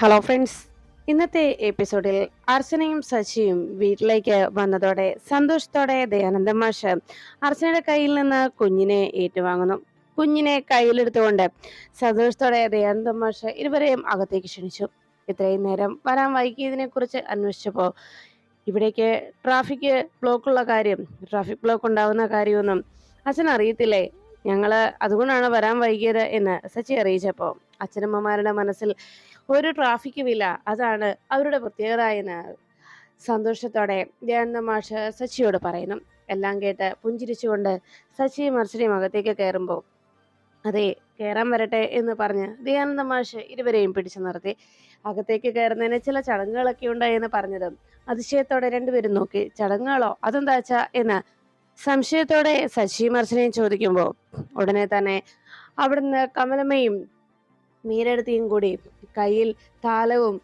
Hello friends ഇന്നത്തെ എപ്പിസോഡിൽ അർച്ചനയും സച്ചിയും വീട്ടിലേക്ക് വന്നതോടെ സന്തോഷത്തോടെ ദയാനന്ദ മാഷ് അർച്ചനയുടെ കയ്യിൽ നിന്ന് കുഞ്ഞിനെ ഏറ്റുവാങ്ങുന്നു. കുഞ്ഞിനെ കയ്യിലെടുത്തുകൊണ്ട് സന്തോഷത്തോടെ ദയാനന്ദ മാഷ് ഇരുവരെയും അകത്തേക്ക് ക്ഷണിച്ചു. ഇത്രയും നേരം വരാൻ വൈകിയതിനെ കുറിച്ച് അന്വേഷിച്ചപ്പോൾ ഇവിടേക്ക് ട്രാഫിക് ബ്ലോക്കുള്ള കാര്യം ട്രാഫിക് ബ്ലോക്ക് ഉണ്ടാവുന്ന കാര്യമൊന്നും അച്ഛൻ അറിയത്തില്ലേ? ഞങ്ങൾ അതുകൊണ്ടാണ് വരാൻ വൈകിയത് എന്ന് സച്ചി അറിയിച്ചപ്പോൾ അച്ഛനമ്മമാരുടെ മനസ്സിൽ ഒരു ട്രാഫിക്കും ഇല്ല അതാണ് അവരുടെ പ്രത്യേകത എന്ന് സന്തോഷത്തോടെ ദയാനന്ദ മാഷ് സച്ചിയോട് പറയുന്നു. എല്ലാം കേട്ട് പുഞ്ചിരിച്ചുകൊണ്ട് സച്ചി മർച്ചിനെയും അകത്തേക്ക് കയറുമ്പോൾ അതെ കയറാൻ വരട്ടെ എന്ന് പറഞ്ഞ് ദയാനന്ദ മാഷ് ഇരുവരെയും പിടിച്ചു നിർത്തി. അകത്തേക്ക് കയറുന്നതിന് ചില ചടങ്ങുകളൊക്കെ ഉണ്ട് എന്ന് പറഞ്ഞതും അതിശയത്തോടെ രണ്ടുപേരും നോക്കി ചടങ്ങുകളോ? അതെന്താച്ചാ എന്ന് സംശയത്തോടെ ശശി മർച്ചനെയും ചോദിക്കുമ്പോൾ ഉടനെ തന്നെ അവിടുന്ന് കമലമ്മയും മീരടുത്തിയും കൂടി കയ്യിൽ താലവും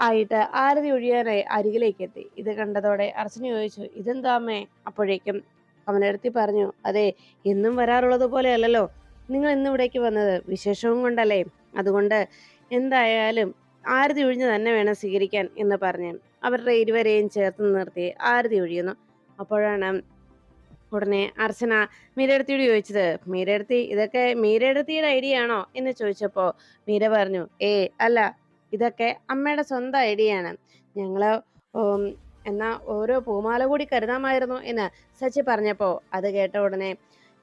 ആയിട്ട് ആരതി ഒഴിയാനായി അരികിലേക്ക് എത്തി ഇത് കണ്ടതോടെ അർച്ചന ചോദിച്ചു ഇതെന്താമേ അപ്പോഴേക്കും അവനടുത്തി പറഞ്ഞു അതെ എന്നും വരാറുള്ളത് പോലെ അല്ലല്ലോ നിങ്ങൾ ഇന്ന് ഇവിടേക്ക് വന്നത് വിശേഷവും കൊണ്ടല്ലേ? അതുകൊണ്ട് എന്തായാലും ആരതി ഒഴിഞ്ഞ് തന്നെ വേണം സ്വീകരിക്കാൻ എന്ന് പറഞ്ഞു അവരുടെ ഇരുവരെയും ചേർത്ത് നിർത്തി ആരതി ഒഴിയുന്നു. അപ്പോഴാണ് ഉടനെ അർച്ചന മീരടുത്തിയോട് ചോദിച്ചത് മീരടുത്തി ഇതൊക്കെ മീരടുത്തിയുടെ ഐഡിയ ആണോ? എന്ന് ചോദിച്ചപ്പോ മീര പറഞ്ഞു ഏ അല്ല ഇതൊക്കെ അമ്മയുടെ സ്വന്തം ഐഡിയ ആണ്. ഞങ്ങൾ എന്നാ ഓരോ പൂമാല കൂടി കരുതാമായിരുന്നു എന്ന് സച്ചി പറഞ്ഞപ്പോ അത് കേട്ട ഉടനെ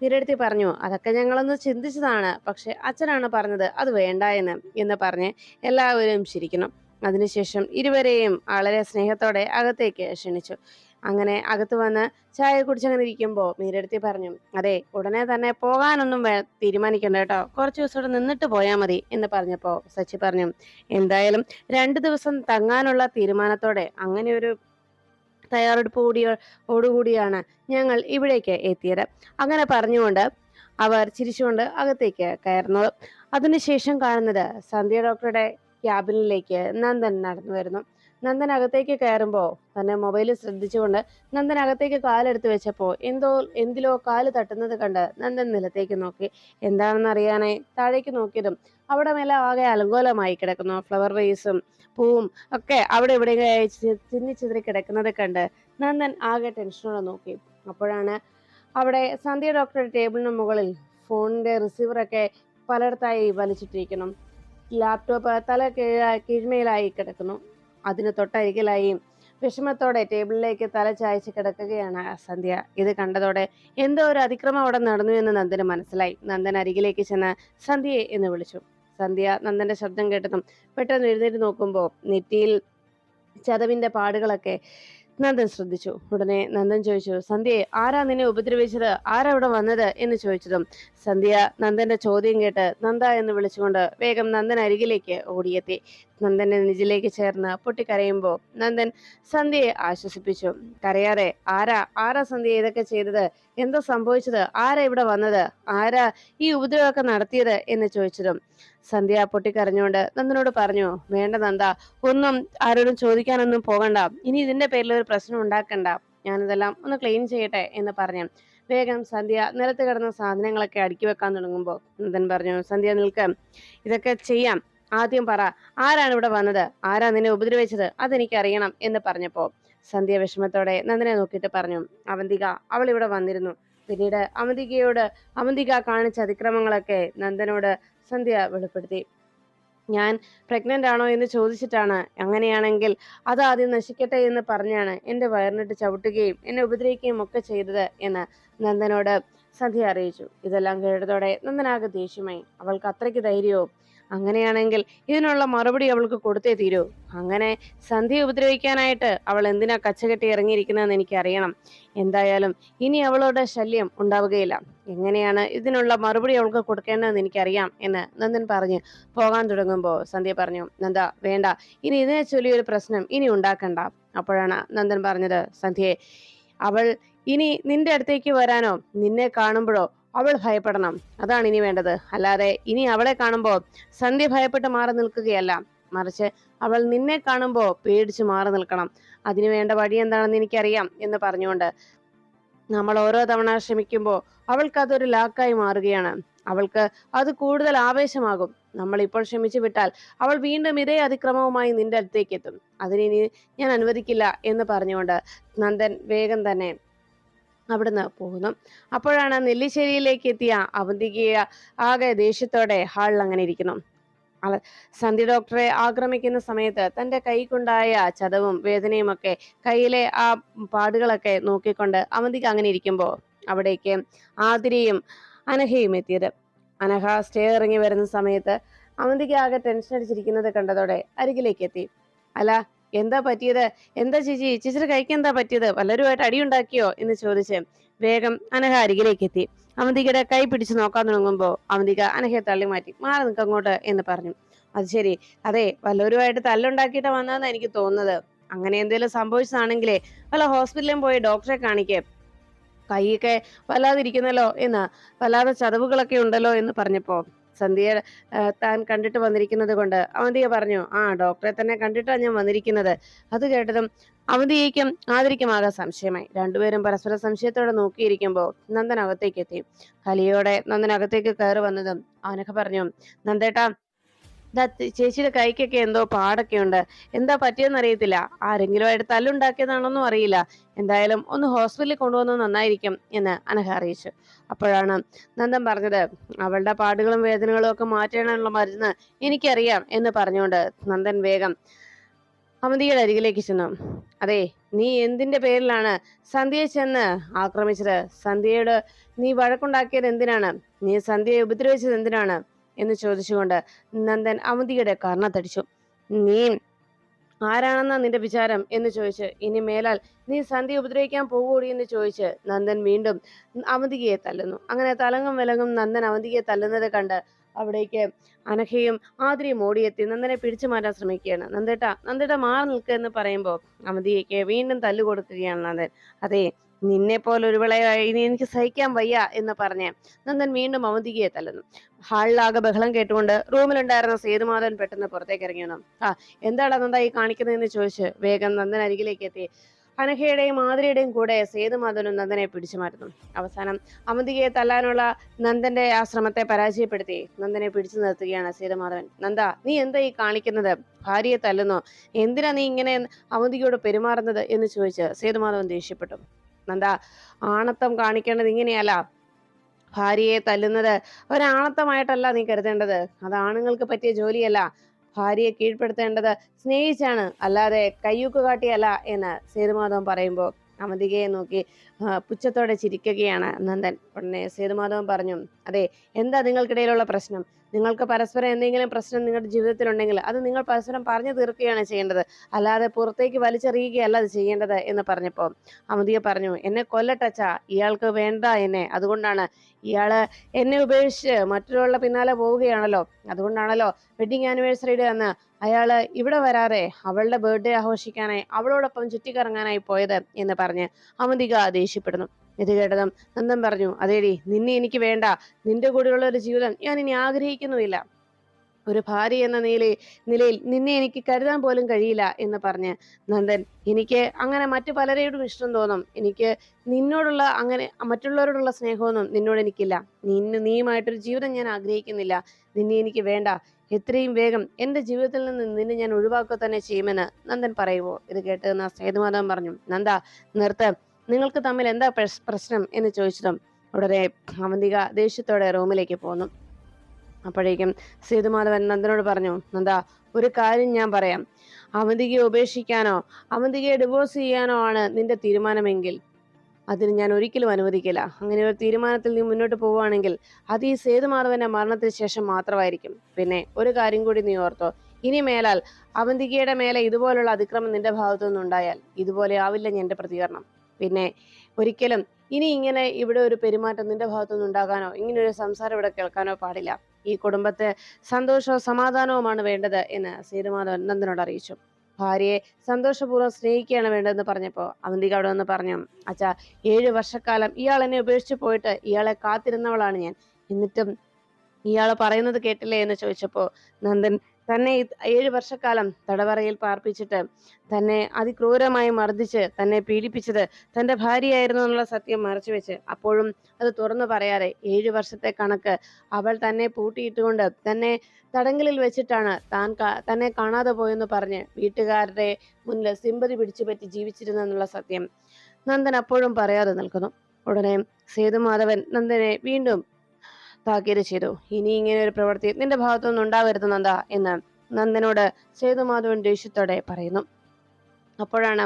മീരടുത്തി പറഞ്ഞു അതൊക്കെ ഞങ്ങളൊന്ന് ചിന്തിച്ചതാണ് പക്ഷെ അച്ഛനാണ് പറഞ്ഞത് അത് വേണ്ട എന്ന് എന്ന് പറഞ്ഞ് എല്ലാവരും ചിരിക്കണം അതിനുശേഷം ഇരുവരെയും വളരെ സ്നേഹത്തോടെ അകത്തേക്ക് ക്ഷണിച്ചു. അങ്ങനെ അകത്ത് വന്ന് ചായ കുടിച്ചങ്ങനെ ഇരിക്കുമ്പോൾ മീരെടുത്തി പറഞ്ഞു അതെ ഉടനെ തന്നെ പോകാനൊന്നും തീരുമാനിക്കണ്ട കേട്ടോ. കുറച്ച് ദിവസം ഇവിടെ നിന്നിട്ട് പോയാൽ മതി എന്ന് പറഞ്ഞപ്പോൾ സച്ചി പറഞ്ഞു എന്തായാലും രണ്ട് ദിവസം തങ്ങാനുള്ള തീരുമാനത്തോടെ അങ്ങനെ ഒരു തയ്യാറെടുപ്പ് കൂടിയ ഓടുകൂടിയാണ് ഞങ്ങൾ ഇവിടേക്ക് എത്തിയത്. അങ്ങനെ പറഞ്ഞുകൊണ്ട് അവർ ചിരിച്ചുകൊണ്ട് അകത്തേക്ക് കയറുന്നു അതിനുശേഷം കാണുന്നത് സന്ധ്യ ഡോക്ടറുടെ ക്യാബിനിലേക്ക് നന്ദൻ നടന്നു വരുന്നു. നന്ദൻ അകത്തേക്ക് കയറുമ്പോൾ തന്നെ മൊബൈലിൽ ശ്രദ്ധിച്ചുകൊണ്ട് നന്ദൻ അകത്തേക്ക് കാലെടുത്ത് വെച്ചപ്പോൾ എന്തോ എന്തിലോ കാൽ തട്ടുന്നത് കണ്ട് നന്ദൻ നിലത്തേക്ക് നോക്കി. എന്താണെന്ന് അറിയാനായി താഴേക്ക് നോക്കിയതും അവിടെ മേലെ ആകെ അലങ്കോലമായി കിടക്കുന്നു. ഫ്ലവർ വേസും പൂവും ഒക്കെ അവിടെ ഇവിടെ ചിന്നി ചിതറി കിടക്കുന്നത് കണ്ട് നന്ദൻ ആകെ ടെൻഷനോടെ നോക്കി. അപ്പോഴാണ് അവിടെ സന്ധ്യ ഡോക്ടറുടെ ടേബിളിന് മുകളിൽ ഫോണിന്റെ റിസീവറൊക്കെ പലയിടത്തായി വലിച്ചിട്ടിരിക്കുന്നു. ലാപ്ടോപ്പ് തല കീഴ കീഴ്മയിലായി കിടക്കുന്നു. അതിന് തൊട്ടരികിലായി വിഷമത്തോടെ ടേബിളിലേക്ക് തല ചായച്ച് കിടക്കുകയാണ് സന്ധ്യ. ഇത് കണ്ടതോടെ എന്തോ ഒരു അതിക്രമം അവിടെ നടന്നു എന്ന് നന്ദന് മനസ്സിലായി. നന്ദൻ അരികിലേക്ക് ചെന്ന് സന്ധ്യയെ എന്ന് വിളിച്ചു. സന്ധ്യ നന്ദന്റെ ശബ്ദം കേട്ടതും പെട്ടെന്ന് എഴുന്നേറ്റ് നോക്കുമ്പോൾ നെറ്റിയിൽ ചതവിന്റെ പാടുകളൊക്കെ നന്ദൻ ശ്രദ്ധിച്ചു. ഉടനെ നന്ദൻ ചോദിച്ചു സന്ധ്യയെ ആരാ നിന്നെ ഉപദ്രവിച്ചത്? ആരാ ഇവിടെ വന്നത്? എന്ന് ചോദിച്ചതും സന്ധ്യ നന്ദന്റെ ചോദ്യം കേട്ട് നന്ദ എന്ന് വിളിച്ചുകൊണ്ട് വേഗം നന്ദൻ അരികിലേക്ക് ഓടിയെത്തി. നന്ദന്റെ നെഞ്ചിലേക്ക് ചേർന്ന് പൊട്ടിക്കരയുമ്പോൾ നന്ദൻ സന്ധ്യയെ ആശ്വസിപ്പിച്ചു. കരയാതെ ആരാ ആരാ സന്ധ്യ ഇതൊക്കെ ചെയ്തത്? എന്തോ സംഭവിച്ചത്? ആരാ ഇവിടെ വന്നത്? ആരാ ഈ ഉപദ്രവമൊക്കെ നടത്തിയത്? എന്ന് ചോദിച്ചതും. സന്ധ്യ പൊട്ടിക്കരഞ്ഞുകൊണ്ട് നന്ദനോട് പറഞ്ഞു വേണ്ട നന്ദ ഒന്നും ആരോടും ചോദിക്കാനൊന്നും പോകണ്ട. ഇനി ഇതിന്റെ പേരിൽ ഒരു പ്രശ്നം ഉണ്ടാക്കണ്ട. ഞാനിതെല്ലാം ഒന്ന് ക്ലീൻ ചെയ്യട്ടെ? എന്ന് പറഞ്ഞു. വേഗം സന്ധ്യ നിലത്ത് കിടന്ന സാധനങ്ങളൊക്കെ അടുക്കി വെക്കാൻ തുടങ്ങുമ്പോൾ നന്ദൻ പറഞ്ഞു സന്ധ്യ നിൽക്ക്. ഇതൊക്കെ ചെയ്യാം. ആദ്യം പറ ആരാണ് ഇവിടെ വന്നത്? ആരാ നിന്നെ ഉപദ്രവിച്ചത്? അതെനിക്കറിയണം എന്ന് പറഞ്ഞപ്പോ സന്ധ്യ വിഷമത്തോടെ നന്ദനെ നോക്കിയിട്ട് പറഞ്ഞു അവന്തിക അവൾ ഇവിടെ വന്നിരുന്നു. പിന്നീട് അവന്തികയോട് അവന്തിക കാണിച്ച അതിക്രമങ്ങളൊക്കെ നന്ദനോട് സന്ധ്യ വെളിപ്പെടുത്തി. ഞാൻ പ്രഗ്നന്റ് ആണോ എന്ന് ചോദിച്ചിട്ടാണ്. അങ്ങനെയാണെങ്കിൽ അത് ആദ്യം നശിക്കട്ടെ എന്ന് പറഞ്ഞാണ് എന്റെ വയറിനിട്ട് ചവിട്ടുകയും എന്നെ ഉപദ്രവിക്കുകയും ഒക്കെ ചെയ്തത് എന്ന് നന്ദനോട് സന്ധ്യ അറിയിച്ചു. ഇതെല്ലാം കേട്ടതോടെ നന്ദനാകെ ദേഷ്യമായി. അവൾക്ക് അത്രയ്ക്ക് ധൈര്യവും അങ്ങനെയാണെങ്കിൽ ഇതിനുള്ള മറുപടി അവൾക്ക് കൊടുത്തേ തീരൂ. അങ്ങനെ സന്ധ്യ ഉപദ്രവിക്കാനായിട്ട് അവൾ എന്തിനാ കച്ചകെട്ടി ഇറങ്ങിയിരിക്കുന്നതെന്ന് എനിക്കറിയണം. എന്തായാലും ഇനി അവളുടെ ശല്യം ഉണ്ടാവുകയില്ല. എങ്ങനെയാണ് ഇതിനുള്ള മറുപടി അവൾക്ക് കൊടുക്കേണ്ടതെന്ന് എനിക്കറിയാം എന്ന് നന്ദൻ പറഞ്ഞ് പോകാൻ തുടങ്ങുമ്പോൾ സന്ധ്യ പറഞ്ഞു നന്ദ വേണ്ട. ഇനി ഇതിനെ ചൊല്ലിയൊരു പ്രശ്നം ഇനി ഉണ്ടാക്കണ്ട. അപ്പോഴാണ് നന്ദൻ പറഞ്ഞത് സന്ധ്യയെ അവൾ ഇനി നിന്റെ അടുത്തേക്ക് വരാനോ നിന്നെ കാണുമ്പോഴോ അവൾ ഭയപ്പെടണം. അതാണ് ഇനി വേണ്ടത്. അല്ലാതെ ഇനി അവളെ കാണുമ്പോൾ സന്ധ്യ ഭയപ്പെട്ട് മാറി നിൽക്കുകയല്ല. മറിച്ച് അവൾ നിന്നെ കാണുമ്പോൾ പേടിച്ച് മാറി നിൽക്കണം. അതിനു വേണ്ട വഴി എന്താണെന്ന് എനിക്കറിയാം എന്ന് പറഞ്ഞുകൊണ്ട് നമ്മൾ ഓരോ തവണ ശ്രമിക്കുമ്പോൾ അവൾക്ക് അതൊരു ലാക്കായി മാറുകയാണ്. അവൾക്ക് അത് കൂടുതൽ ആവേശമാകും. നമ്മൾ ഇപ്പോൾ ക്ഷമിച്ചു വിട്ടാൽ അവൾ വീണ്ടും ഇതേ അതിക്രമവുമായി നിന്റെ അടുത്തേക്ക് എത്തും. അതിനി ഞാൻ അനുവദിക്കില്ല എന്ന് പറഞ്ഞുകൊണ്ട് നന്ദൻ വേഗം തന്നെ അവിടുന്ന് പോകുന്നു. അപ്പോഴാണ് നെല്ലിശ്ശേരിയിലേക്ക് എത്തിയ അവന്തികയെ ആകെ ദേഷ്യത്തോടെ ഹാളിൽ അങ്ങനെ ഇരിക്കുന്നു. സന്ധ്യ ഡോക്ടറെ ആക്രമിക്കുന്ന സമയത്ത് തന്റെ കൈക്കുണ്ടായ ചതവും വേദനയും ഒക്കെ കയ്യിലെ ആ പാടുകളൊക്കെ നോക്കിക്കൊണ്ട് അവന്തിക അങ്ങനെ ഇരിക്കുമ്പോൾ അവിടേക്ക് ആതിരയും അനഹയും എത്തിയത്. അനഹ സ്റ്റേ ഇറങ്ങി വരുന്ന സമയത്ത് അവന്തിക ആകെ ടെൻഷൻ അടിച്ചിരിക്കുന്നത് കണ്ടതോടെ അരികിലേക്ക് എത്തി. അല്ല എന്താ പറ്റിയത്? എന്താ ചേച്ചി? ചേച്ചിയുടെ കൈക്ക് എന്താ പറ്റിയത്? വല്ലവരുമായിട്ട് അടിയുണ്ടാക്കിയോ എന്ന് ചോദിച്ച് വേഗം അനഹ അരികിലേക്ക് എത്തി. അവന്തികയുടെ കൈ പിടിച്ചു നോക്കാൻ തുടങ്ങുമ്പോൾ അവന്തിക അനഹയെ തള്ളി മാറ്റി. മാറി നിൽക്ക് അങ്ങോട്ട് എന്ന് പറഞ്ഞു. അത് ശരി. അതെ വല്ലവരുമായിട്ട് തല്ലുണ്ടാക്കിയിട്ട് വന്നതെന്നാണ് എനിക്ക് തോന്നുന്നത്. അങ്ങനെ എന്തെങ്കിലും സംഭവിച്ചതാണെങ്കിലേ വല്ല ഹോസ്പിറ്റലിലും പോയി ഡോക്ടറെ കാണിക്കേ. കൈയൊക്കെ വല്ലാതിരിക്കുന്നല്ലോ എന്ന് വല്ലാതെ ചതവുകളൊക്കെ ഉണ്ടല്ലോ എന്ന് പറഞ്ഞപ്പോ സന്ധ്യ ആ, താൻ കണ്ടിട്ട് വന്നിരിക്കുന്നത് കൊണ്ട് അവന്തിയ പറഞ്ഞു ആ ഡോക്ടറെ തന്നെ കണ്ടിട്ടാണ് ഞാൻ വന്നിരിക്കുന്നത്. അത് കേട്ടതും അവന്തിയേക്കും ആദരിക്കുമാകാൻ സംശയമായി. രണ്ടുപേരും പരസ്പര സംശയത്തോടെ നോക്കിയിരിക്കുമ്പോൾ നന്ദൻ അകത്തേക്ക് എത്തി. കലിയോടെ നന്ദൻ അകത്തേക്ക് കയറി വന്നതും അവനൊക്കെ പറഞ്ഞു നന്ദേട്ടാ ചേച്ചിയുടെ കൈക്കൊക്കെ എന്തോ പാടൊക്കെ ഉണ്ട്. എന്താ പറ്റിയെന്ന് അറിയത്തില്ല. ആരെങ്കിലും ആയിട്ട് തല്ലുണ്ടാക്കിയതാണോന്നും അറിയില്ല. എന്തായാലും ഒന്ന് ഹോസ്പിറ്റലിൽ കൊണ്ടുവന്നത് നന്നായിരിക്കും എന്ന് അനഘ അറിയിച്ചു. അപ്പോഴാണ് നന്ദൻ പറഞ്ഞത് അവളുടെ പാടുകളും വേദനകളും ഒക്കെ മാറ്റാനുള്ള മരുന്ന് എനിക്കറിയാം എന്ന് പറഞ്ഞുകൊണ്ട് നന്ദൻ വേഗം അവന്തിയുടെ അരികിലേക്ക് ചെന്നു. അതെ നീ എന്തിന്റെ പേരിലാണ് സന്ധ്യയെ ചെന്ന് ആക്രമിച്ചത്? സന്ധ്യയോട് നീ വഴക്കുണ്ടാക്കിയത് എന്തിനാണ്? നീ സന്ധ്യയെ ഉപദ്രവിച്ചത് എന്തിനാണ്? എന്ന് ചോദിച്ചുകൊണ്ട് നന്ദൻ അവന്തിയുടെ കർണത്തടിച്ചു. നീ ആരാണെന്നാ നിന്റെ വിചാരം? എന്ന് ചോദിച്ച് ഇനി മേലാൽ നീ സന്ധി ഉപദ്രവിക്കാൻ പോകൂടി? എന്ന് ചോദിച്ച് നന്ദൻ വീണ്ടും അവന്തികയെ തല്ലുന്നു. അങ്ങനെ തലങ്ങും വിലങ്ങും നന്ദൻ അവന്തികയെ തല്ലുന്നത് കണ്ട് അവിടേക്ക് അനഘയും ആതിരിയും ഓടിയെത്തി. നന്ദനെ പിടിച്ചു മാറ്റാൻ ശ്രമിക്കുകയാണ്. നന്ദേട്ട നന്ദേട്ട മാറി നിൽക്കുക എന്ന് പറയുമ്പോൾ അവന്തികയ്ക്ക് വീണ്ടും തല്ലുകൊടുക്കുകയാണ് നന്ദൻ. അതെ നിന്നെ പോലെ ഒരുവളെ ഇനി എനിക്ക് സഹിക്കാൻ വയ്യ എന്ന് പറഞ്ഞ് നന്ദൻ വീണ്ടും അവന്തികയെ തല്ലുന്നു. ഹാളിലാകെ ബഹളം കേട്ടുകൊണ്ട് റൂമിലുണ്ടായിരുന്ന സേതുമാധവൻ പെട്ടെന്ന് പുറത്തേക്ക് ഇറങ്ങി വന്നു. ആ എന്താണ് നന്ദ ഈ കാണിക്കുന്നതെന്ന് ചോദിച്ച് വേഗം നന്ദൻ അരികിലേക്ക് എത്തി. അനഘയുടെയും മാതിരിയുടെയും കൂടെ സേതുമാധവനും നന്ദനെ പിടിച്ചു മാറ്റുന്നു. അവസാനം അവന്തികയെ തല്ലാനുള്ള നന്ദന്റെ ആശ്രമത്തെ ശ്രമത്തെ പരാജയപ്പെടുത്തി നന്ദനെ പിടിച്ചു നിർത്തുകയാണ് സേതുമാധവൻ. നന്ദ നീ എന്താ ഈ കാണിക്കുന്നത്? ഭാര്യയെ തല്ലുന്നു? എന്തിനാ നീ ഇങ്ങനെ അവന്തികയോട് പെരുമാറുന്നത് എന്ന് ചോദിച്ച് സേതുമാധവൻ ദേഷ്യപ്പെട്ടു. നന്ദ ആണത്തം കാണിക്കേണ്ടത് ഇങ്ങനെയല്ല. ഭാര്യയെ തല്ലുന്നത് ഒരാണത്തമായിട്ടല്ല നീ കരുതേണ്ടത്. അത് ആണുങ്ങൾക്ക് പറ്റിയ ജോലിയല്ല. ഭാര്യയെ കീഴ്പ്പെടുത്തേണ്ടത് സ്നേഹിച്ചാണ്. അല്ലാതെ കയ്യൂക്ക് കാട്ടിയല്ല എന്ന് സേതുമാധവൻ പറയുമ്പോൾ അവന്തികയെ നോക്കി പുച്ഛത്തോടെ ചിരിക്കുകയാണ് നന്ദൻ. ഉടനെ സേതുമാധവൻ പറഞ്ഞു അതെ എന്താ നിങ്ങൾക്കിടയിലുള്ള പ്രശ്നം? നിങ്ങൾക്ക് പരസ്പരം എന്തെങ്കിലും പ്രശ്നം നിങ്ങളുടെ ജീവിതത്തിലുണ്ടെങ്കിൽ അത് നിങ്ങൾ പരസ്പരം പറഞ്ഞു തീർക്കുകയാണ് ചെയ്യേണ്ടത്. അല്ലാതെ പുറത്തേക്ക് വലിച്ചെറിയുകയല്ല അത് ചെയ്യേണ്ടത് എന്ന് പറഞ്ഞപ്പോൾ അമുദിയ പറഞ്ഞു എന്നെ കൊല്ലട്ടച്ച ഇയാൾക്ക് വേണ്ട എന്നെ. അതുകൊണ്ടാണ് ഇയാൾ എന്നെ ഉപേക്ഷിച്ച് മറ്റൊരാളുടെ പിന്നാലെ പോവുകയാണല്ലോ. അതുകൊണ്ടാണല്ലോ വെഡിങ് ആനിവേഴ്സറിയുടെ അന്ന് അയാൾ ഇവിടെ വരാതെ അവളുടെ ബർത്ത്ഡേ ആഘോഷിക്കാനായി അവളോടൊപ്പം ചുറ്റിക്കറങ്ങാനായി പോയത് എന്ന് പറഞ്ഞ് അമുദിക ദേഷ്യപ്പെടുന്നു. ഇത് കേട്ടതും നന്ദൻ പറഞ്ഞു അതേടി നിന്നെ എനിക്ക് വേണ്ട. നിന്റെ കൂടെയുള്ള ഒരു ജീവിതം ഞാൻ ഇനി ആഗ്രഹിക്കുന്നുമില്ല. ഒരു ഭാര്യ എന്ന നിലയിൽ നിലയിൽ നിന്നെ എനിക്ക് കരുതാൻ പോലും കഴിയില്ല എന്ന് പറഞ്ഞ് നന്ദൻ എനിക്ക് അങ്ങനെ മറ്റു പലരോടും ഇഷ്ടം തോന്നും. എനിക്ക് നിന്നോടുള്ള അങ്ങനെ മറ്റുള്ളവരോടുള്ള സ്നേഹമൊന്നും നിന്നോട് എനിക്കില്ല. നിന്നെ നീയുമായിട്ടൊരു ജീവിതം ഞാൻ ആഗ്രഹിക്കുന്നില്ല. നിന്നെ എനിക്ക് വേണ്ട. എത്രയും വേഗം എന്റെ ജീവിതത്തിൽ നിന്ന് നിന്നെ ഞാൻ ഒഴിവാക്കുക തന്നെ ചെയ്യുമെന്ന് നന്ദൻ പറയുമോ ഇത് കേട്ട് നാ സേതുമാധവൻ പറഞ്ഞു. നന്ദ നിർത്ത്. നിങ്ങൾക്ക് തമ്മിൽ എന്താ പ്രശ്നം എന്ന് ചോദിച്ചതും ഉടനെ അവന്തിക ദേഷ്യത്തോടെ റൂമിലേക്ക് പോന്നു അപ്പോഴേക്കും സേതുമാധവൻ നന്ദനോട് പറഞ്ഞു നന്ദ ഒരു കാര്യം ഞാൻ പറയാം. അവന്തികയെ ഉപേക്ഷിക്കാനോ അവന്തികയെ ഡിവോഴ്സ് ചെയ്യാനോ ആണ് നിന്റെ തീരുമാനമെങ്കിൽ അതിന് ഞാൻ ഒരിക്കലും അനുവദിക്കില്ല. അങ്ങനെ ഒരു തീരുമാനത്തിൽ നീ മുന്നോട്ട് പോവുകയാണെങ്കിൽ അത് ഈ സേതുമാധവന്റെ മരണത്തിന് ശേഷം മാത്രമായിരിക്കും. പിന്നെ ഒരു കാര്യം കൂടി നീ ഓർത്തോ. ഇനി മേലാൽ അവന്തികയുടെ മേലെ ഇതുപോലുള്ള അതിക്രമം നിന്റെ ഭാഗത്തു നിന്നുണ്ടായാൽ ഇതുപോലെ ആവില്ല എന്റെ പ്രതികരണം. പിന്നെ ഒരിക്കലും ഇനി ഇങ്ങനെ ഇവിടെ ഒരു പെരുമാറ്റം നിന്റെ ഭാഗത്തുനിന്ന് ഉണ്ടാകാനോ ഇങ്ങനെ ഒരു സംസാരം ഇവിടെ കേൾക്കാനോ പാടില്ല. ഈ കുടുംബത്തെ സന്തോഷവും സമാധാനവുമാണ് വേണ്ടത് എന്ന് സേതുമാധവൻ നന്ദനോട് അറിയിച്ചു. ഭാര്യയെ സന്തോഷപൂർവം സ്നേഹിക്കുകയാണ് വേണ്ടതെന്ന് പറഞ്ഞപ്പോൾ അവന്തിക അവിടെ വന്ന് പറഞ്ഞു അച്ഛാ ഏഴ് വർഷക്കാലം ഇയാൾ എന്നെ ഉപേക്ഷിച്ച് പോയിട്ട് ഇയാളെ കാത്തിരുന്നവളാണ് ഞാൻ. എന്നിട്ടും ഇയാൾ പറയുന്നത് കേട്ടില്ലേ? എന്ന് ചോദിച്ചപ്പോൾ നന്ദൻ തന്നെ ഏഴ് വർഷക്കാലം തടവറയിൽ പാർപ്പിച്ചിട്ട് തന്നെ അതിക്രൂരമായി മർദ്ദിച്ച് തന്നെ പീഡിപ്പിച്ചത് തന്റെ ഭാര്യയായിരുന്നു എന്നുള്ള സത്യം മറച്ചുവെച്ച്. അപ്പോഴും അത് തുറന്നു പറയാതെ ഏഴു വർഷത്തെ കണക്ക് അവൾ തന്നെ പൂട്ടിയിട്ടുകൊണ്ട് തന്നെ തടങ്കലിൽ വെച്ചിട്ടാണ് താൻ തന്നെ കാണാതെ പോയെന്ന് പറഞ്ഞ് വീട്ടുകാരുടെ മുന്നിൽ സിമ്പതി പിടിച്ചു പറ്റി ജീവിച്ചിരുന്നു എന്നുള്ള സത്യം നന്ദൻ അപ്പോഴും പറയാതെ നിൽക്കുന്നു. ഉടനെ സേതുമാധവൻ നന്ദനെ വീണ്ടും താക്കീത് ചെയ്തു. ഇനി ഇങ്ങനെ ഒരു പ്രവൃത്തി നിന്റെ ഭാഗത്തുനിന്ന് ഉണ്ടാകരുത് നന്ദ എന്ന് നന്ദനോട് സേതുമാധവൻ ദേഷ്യത്തോടെ പറയുന്നു. അപ്പോഴാണ്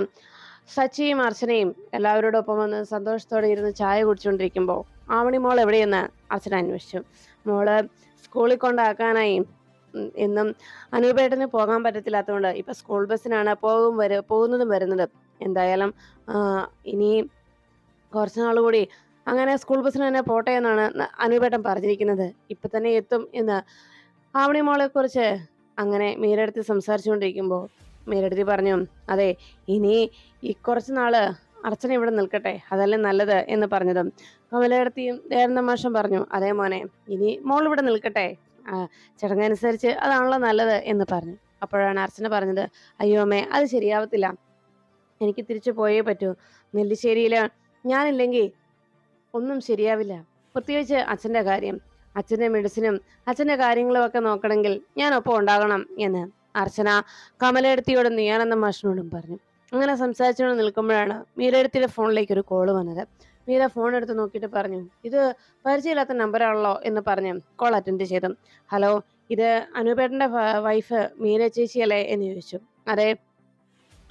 സച്ചിയും അർച്ചനയും എല്ലാവരോടൊപ്പം വന്ന് സന്തോഷത്തോടെ ഇരുന്ന് ചായ കുടിച്ചുകൊണ്ടിരിക്കുമ്പോൾ ആവണി മോൾ എവിടെയെന്ന് അർച്ചന അന്വേഷിച്ചു. മോൾ സ്കൂളിൽ കൊണ്ടാക്കാനായി. എന്നും അനൂപേട്ടന് പോകാൻ പറ്റത്തില്ലാത്തതുകൊണ്ട് ഇപ്പം സ്കൂൾ ബസ്സിനാണ് പോകും വര പോകുന്നതും വരുന്നതും. എന്തായാലും ഇനി കുറച്ച് നാൾ കൂടി അങ്ങനെ സ്കൂൾ ബസ്സിന് തന്നെ പോട്ടെ എന്നാണ് അനുപേട്ടൻ പറഞ്ഞിരിക്കുന്നത്. ഇപ്പൊ തന്നെ എത്തും എന്ന്. ആവണി മോളെ കുറിച്ച് അങ്ങനെ മീരടുത്ത് സംസാരിച്ചുകൊണ്ടിരിക്കുമ്പോൾ മീരടുത്തി പറഞ്ഞു അതെ ഇനി ഈ കുറച്ച് നാൾ അർച്ചന ഇവിടെ നിൽക്കട്ടെ അതല്ലേ നല്ലത്? എന്ന് പറഞ്ഞതും. കമലയിടത്തിയും ദേവന്ത മാഷം പറഞ്ഞു അതേ മോനെ ഇനി മോൾ ഇവിടെ നിൽക്കട്ടെ. ചടങ്ങനുസരിച്ച് അതാണല്ലോ നല്ലത് എന്ന് പറഞ്ഞു. അപ്പോഴാണ് അർച്ചന പറഞ്ഞത് അയ്യോ അമ്മേ അത് ശരിയാവത്തില്ല. എനിക്ക് തിരിച്ചു പോയേ പറ്റൂ. നെല്ലിശ്ശേരിയിൽ ഞാനില്ലെങ്കിൽ ഒന്നും ശരിയാവില്ല. പ്രത്യേകിച്ച് അച്ഛന്റെ കാര്യം അച്ഛന്റെ മെഡിസിനും അച്ഛന്റെ കാര്യങ്ങളും ഒക്കെ നോക്കണമെങ്കിൽ ഞാൻ ഒപ്പം ഉണ്ടാകണം എന്ന് അർച്ചന കമലയെടുത്തിയോടും നിയാനന്ദ മാഷിനോടും പറഞ്ഞു. അങ്ങനെ സംസാരിച്ചുകൊണ്ട് നിൽക്കുമ്പോഴാണ് മീരയെടുത്തിയുടെ ഫോണിലേക്ക് ഒരു കോൾ വന്നത്. മീര ഫോൺ എടുത്ത് നോക്കിയിട്ട് പറഞ്ഞു ഇത് പരിചയമില്ലാത്ത നമ്പറാണല്ലോ എന്ന് പറഞ്ഞ് കോൾ അറ്റൻഡ് ചെയ്തു. ഹലോ ഇത് അനുപേട്ടന്റെ വൈഫ് മീര ചേച്ചിയല്ലേ? എന്ന് ചോദിച്ചു. അതെ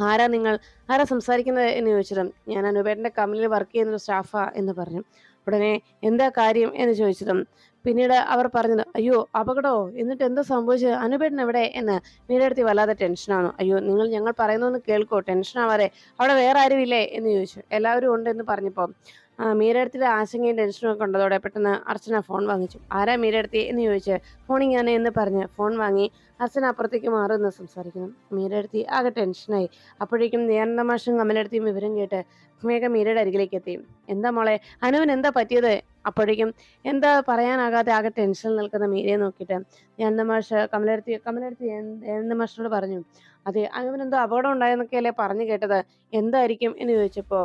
ആരാ നിങ്ങൾ? ആരാ സംസാരിക്കുന്നത്? എന്ന് ചോദിച്ചതും ഞാൻ അനുപേട്ടന്റെ കമ്പനിയിൽ വർക്ക് ചെയ്യുന്ന ഒരു സ്റ്റാഫാ എന്ന് പറഞ്ഞു. ഉടനെ എന്താ കാര്യം? എന്ന് ചോദിച്ചതും പിന്നീട് അവർ പറഞ്ഞത് അയ്യോ അപകടമോ? എന്നിട്ട് എന്താ സംഭവിച്ചത്? അനുപേട്ടൻ എവിടെ? എന്ന് മീരടുത്തി വല്ലാതെ ടെൻഷനാണോ അയ്യോ നിങ്ങൾ ഞങ്ങൾ പറയുന്നൊന്ന് കേൾക്കോ. ടെൻഷനാവാതെ അവിടെ വേറെ ആരും ഇല്ലേ എന്ന് ചോദിച്ചു. എല്ലാവരും ഉണ്ട് എന്ന് പറഞ്ഞപ്പോൾ ആ, മീരടുത്തിയുടെ ആശങ്കയും ടെൻഷനും ഒക്കെ ഉണ്ടതോടെ പെട്ടെന്ന് അർച്ചന ഫോൺ വാങ്ങിച്ചു. ആരാ മീരടുത്തി എന്ന് ചോദിച്ച് ഫോൺ ഞാൻ എന്ന് പറഞ്ഞ് ഫോൺ വാങ്ങി അർച്ചന അപ്പുറത്തേക്ക് മാറുമെന്ന് സംസാരിക്കുന്നു. മീരടുത്തി ആകെ ടെൻഷനായി അപ്പോഴേക്കും ധ്യാനന്ദ മാഷും കമലെടുത്തിയും വിവരം കേട്ട് വേഗം മീരയുടെ അരികിലേക്ക് എത്തി. എന്താ മോളെ അനുവൻ എന്താ പറ്റിയത്? അപ്പോഴേക്കും എന്താ പറയാനാകാതെ ആകെ ടെൻഷൻ നിൽക്കുന്ന മീരയെ നോക്കിയിട്ട് ധ്യാനന്ദ മാഷ് കമലെടുത്തി കമലെടുത്തി ധ്യാനന്ദ മാഷിനോട് പറഞ്ഞു അതെ അനുവൻ എന്തോ അപകടം ഉണ്ടായെന്നൊക്കെയല്ലേ പറഞ്ഞു കേട്ടത്? എന്തായിരിക്കും? എന്ന് ചോദിച്ചപ്പോൾ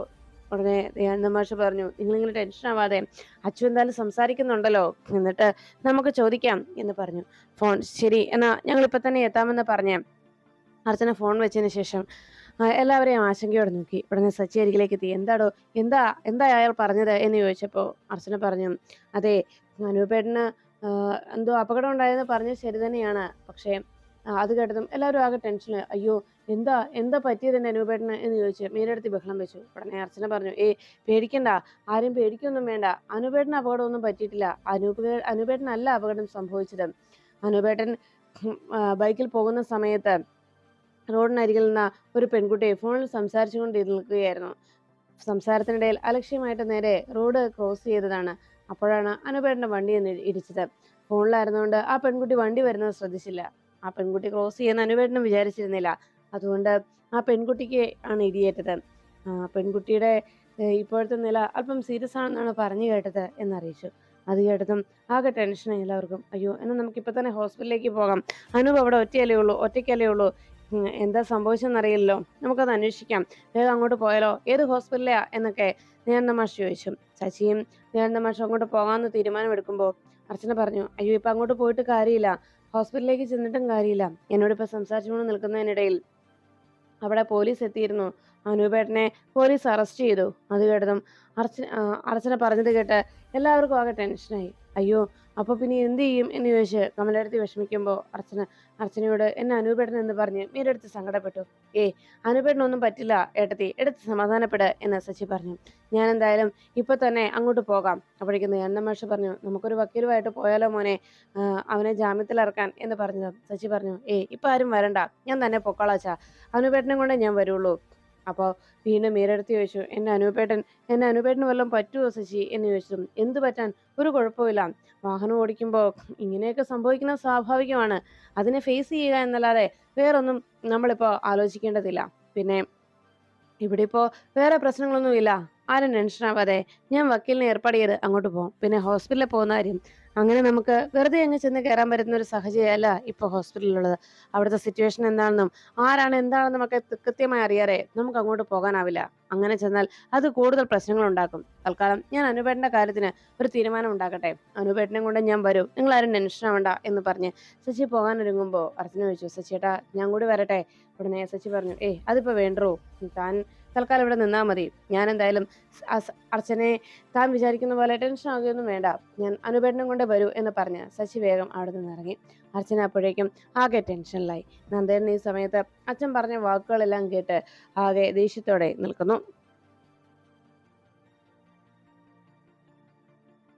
ഉടനെ ദയാനന്ദ മാഷ് പറഞ്ഞു നിങ്ങളിങ്ങനെ ടെൻഷൻ ആവാതെ അച്ചു എന്തായാലും സംസാരിക്കുന്നുണ്ടല്ലോ? എന്നിട്ട് നമുക്ക് ചോദിക്കാം എന്ന് പറഞ്ഞു. ഫോൺ ശരി എന്നാ ഞങ്ങൾ ഇപ്പൊ തന്നെ എത്താമെന്ന് പറഞ്ഞേ. അർച്ചന ഫോൺ വെച്ചതിന് ശേഷം എല്ലാവരെയും ആശങ്കയോടെ നോക്കി. ഉടനെ സച്ചി അരികിലേക്ക് എത്തി. എന്താടോ എന്താ എന്താ അയാൾ പറഞ്ഞത്? എന്ന് ചോദിച്ചപ്പോൾ അർച്ചന പറഞ്ഞു അതെ അനുപേട്ടന് എന്തോ അപകടം ഉണ്ടായെന്ന് പറഞ്ഞത് ശരി തന്നെയാണ്. പക്ഷേ അത് കേട്ടതും എല്ലാവരും ആകെ ടെൻഷൻ അയ്യോ എന്താ എന്താ പറ്റിയത് എന്റെ അനൂപേട്ടന് എന്ന് ചോദിച്ച് മീരടുത്ത് ബഹളം വെച്ചു. ഉടനെ അർച്ചന പറഞ്ഞു ഏ പേടിക്കണ്ട ആരും പേടിക്കൊന്നും വേണ്ട. അനൂപേട്ടന് അപകടമൊന്നും പറ്റിയിട്ടില്ല. അനുപേ അനൂപേട്ടനല്ല അപകടം സംഭവിച്ചത്. അനൂപേട്ടൻ ബൈക്കിൽ പോകുന്ന സമയത്ത് റോഡിനരികിൽ നിന്ന ഒരു പെൺകുട്ടി ഫോണിൽ സംസാരിച്ചുകൊണ്ട് നിൽക്കുകയായിരുന്നു സംസാരത്തിനിടയിൽ അലക്ഷ്യമായിട്ട് നേരെ റോഡ് ക്രോസ് ചെയ്തതാണ്. അപ്പോഴാണ് അനുപേട്ടന്റെ വണ്ടി എന്ന് ഇടിച്ചത്. ഫോണിലായിരുന്നുകൊണ്ട് ആ പെൺകുട്ടി വണ്ടി വരുന്നത് ശ്രദ്ധിച്ചില്ല. ആ പെൺകുട്ടി ക്രോസ് ചെയ്യുന്ന അനുപേട്ടനും വിചാരിച്ചിരുന്നില്ല. അതുകൊണ്ട് ആ പെൺകുട്ടിക്ക് ആണ് ഇടിയേറ്റത്. പെൺകുട്ടിയുടെ ഇപ്പോഴത്തെ നില അല്പം സീരിയസ് ആണെന്നാണ് പറഞ്ഞു കേട്ടത് എന്നറിയിച്ചു. അത് കേട്ടതും ആകെ ടെൻഷനായി എല്ലാവർക്കും. അയ്യോ എന്നാൽ നമുക്കിപ്പോൾ തന്നെ ഹോസ്പിറ്റലിലേക്ക് പോകാം. അനൂപ് അവിടെ ഒറ്റയല്ലേ ഉള്ളൂ ഒറ്റയ്ക്കല്ലേ ഉള്ളൂ. എന്താ എന്താ സംഭവിച്ചെന്നറിയില്ലല്ലോ. നമുക്കത് അന്വേഷിക്കാം. വേഗം അങ്ങോട്ട് പോയാലോ? ഏത് ഹോസ്പിറ്റലിലാ എന്നൊക്കെ നേരുന്ന മാഷ് ചോദിച്ചു. ശശിയും നേരുന്ന മാഷ് അങ്ങോട്ട് പോകാമെന്ന് തീരുമാനമെടുക്കുമ്പോൾ അർച്ചന പറഞ്ഞു അയ്യോ ഇപ്പം അങ്ങോട്ട് പോയിട്ട് കാര്യമില്ല. ഹോസ്പിറ്റലിലേക്ക് ചെന്നിട്ടും കാര്യമില്ല. എന്നോടിപ്പോൾ സംസാരിച്ചുകൊണ്ട് നിൽക്കുന്നതിനിടയിൽ അവിടെ പോലീസ് എത്തിയിരുന്നു. അനൂപേട്ടനെ പോലീസ് അറസ്റ്റ് ചെയ്തു. അത് കേട്ടതും അർച്ചന അർച്ചന പറഞ്ഞത് കേട്ട് എല്ലാവർക്കും ആകെ ടെൻഷനായി അയ്യോ അപ്പോൾ പിന്നെ എന്ത് ചെയ്യും? എന്ന് ചോദിച്ച് കമലടുത്ത് വിഷമിക്കുമ്പോൾ അർച്ചന അർച്ചനയോട് എന്നെ അനൂപേടൻ എന്ന് പറഞ്ഞ് മീരടുത്ത് സങ്കടപ്പെട്ടു. ഏ ഒന്നും പറ്റില്ല ഏട്ടത്തി എടുത്ത് സമാധാനപ്പെട് എന്ന് സച്ചി പറഞ്ഞു. ഞാൻ എന്തായാലും ഇപ്പൊ തന്നെ അങ്ങോട്ട് പോകാം. അപ്പോഴേക്കും എണ്ണ മാഷ് പറഞ്ഞു നമുക്കൊരു വക്കീലുമായിട്ട് പോയാലോ മോനെ? അവനെ ജാമ്യത്തിൽ ഇറക്കാൻ എന്ന് പറഞ്ഞു സച്ചി പറഞ്ഞു. ഏ ഇപ്പൊ ആരും വരണ്ട. ഞാൻ തന്നെ പൊക്കോളാച്ചാ അനുപേട്ടനെ കൊണ്ടേ ഞാൻ വരുള്ളൂ. അപ്പോൾ വീണ്ടും മീരടുത്ത് ചോദിച്ചു എന്നെ അനൂപേട്ടൻ എന്നെ അനൂപേട്ടന് വല്ലതും പറ്റുമോ ശശി? എന്ന് ചോദിച്ചു എന്ത് പറ്റാൻ? ഒരു കുഴപ്പമില്ല വാഹനം ഓടിക്കുമ്പോൾ ഇങ്ങനെയൊക്കെ സംഭവിക്കുന്നത് സ്വാഭാവികമാണ്. അതിനെ ഫേസ് ചെയ്യുക എന്നല്ലാതെ വേറൊന്നും നമ്മളിപ്പോൾ ആലോചിക്കേണ്ടതില്ല. പിന്നെ ഇവിടെ ഇപ്പോൾ വേറെ പ്രശ്നങ്ങളൊന്നുമില്ല. ആരും ടെൻഷൻ ആവാതെ ഞാൻ വക്കീലിനെ ഏർപ്പാട് ചെയ്ത് അങ്ങോട്ട് പോകും പിന്നെ ഹോസ്പിറ്റലിൽ പോകുന്ന കാര്യം അങ്ങനെ നമുക്ക് വെറുതെ അങ്ങ് ചെന്ന് കയറാൻ പറ്റുന്ന ഒരു സാഹചര്യമല്ല ഇപ്പോൾ ഹോസ്പിറ്റലിലുള്ളത്. അവിടുത്തെ സിറ്റുവേഷൻ എന്താണെന്നും ആരാണ് എന്താണെന്നും ഒക്കെ കൃത്യമായി അറിയാറേ നമുക്ക് അങ്ങോട്ട് പോകാനാവില്ല. അങ്ങനെ ചെന്നാൽ അത് കൂടുതൽ പ്രശ്നങ്ങൾ ഉണ്ടാക്കും തൽക്കാലം ഞാൻ അനുപേട്ടന്റെ കാര്യത്തിന് ഒരു തീരുമാനം ഉണ്ടാക്കട്ടെ. അനുപേട്ടനെയും കൊണ്ട് ഞാൻ വരും. നിങ്ങൾ നിങ്ങളാരും ടെൻഷൻ ആവണ്ട എന്ന് പറഞ്ഞ് സച്ചി പോകാനൊരുങ്ങുമ്പോൾ അർച്ചന ചോദിച്ചു, "സച്ചിയേട്ടാ ഞാൻ കൂടി വരട്ടെ?" ഉടനെ സച്ചി പറഞ്ഞു, "ഏയ് അതിപ്പോൾ വേണ്ടോ താൻ തൽക്കാലം ഇവിടെ നിന്നാൽ മതി. ഞാൻ എന്തായാലും അർച്ചനെ താൻ വിചാരിക്കുന്ന പോലെ ടെൻഷൻ ആകുകയൊന്നും വേണ്ട. ഞാൻ അനുപേടനം കൊണ്ട് വരൂ" എന്ന് പറഞ്ഞ് ശശി വേഗം അവിടെ നിന്ന് ഇറങ്ങി അർച്ചന അപ്പോഴേക്കും ആകെ ടെൻഷനിലായി. നന്ദേട്ടൻ ഈ സമയത്ത് അച്ഛൻ പറഞ്ഞ വാക്കുകളെല്ലാം കേട്ട് ആകെ ദേഷ്യത്തോടെ നിൽക്കുന്നു.